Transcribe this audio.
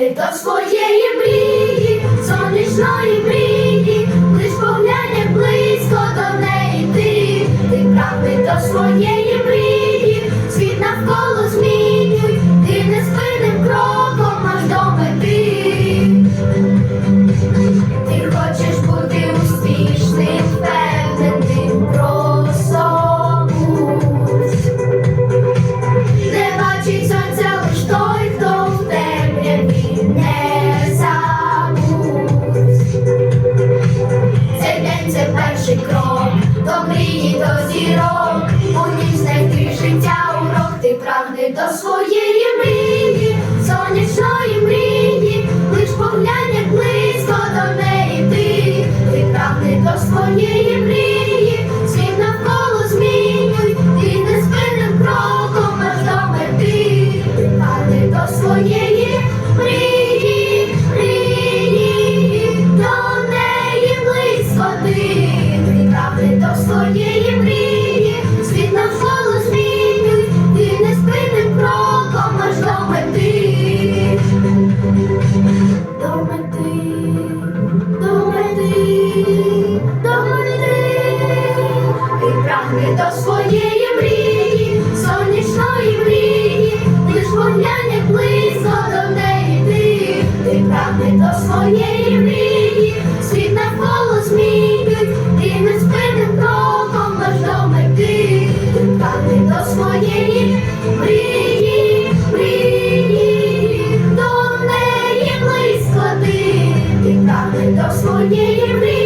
Прагне до своєї мрії сонячної. Це перший крок, до мрії, до зірок, у ній знайти життя урок, ти прагни до своєї мрії, сонячної мрії, лиш поглянь, як близько до неї ти, ти прагни до своєї до своєї мрії, світ навколо змінюй, ти неспинним кроком аж до мети. До мети, до мети, до мети, ти прагни до своєї мрії, сонячної мрії, лиш поглянь, близько до неї ти, ти прагни до своєї мрії. до своєї мрії.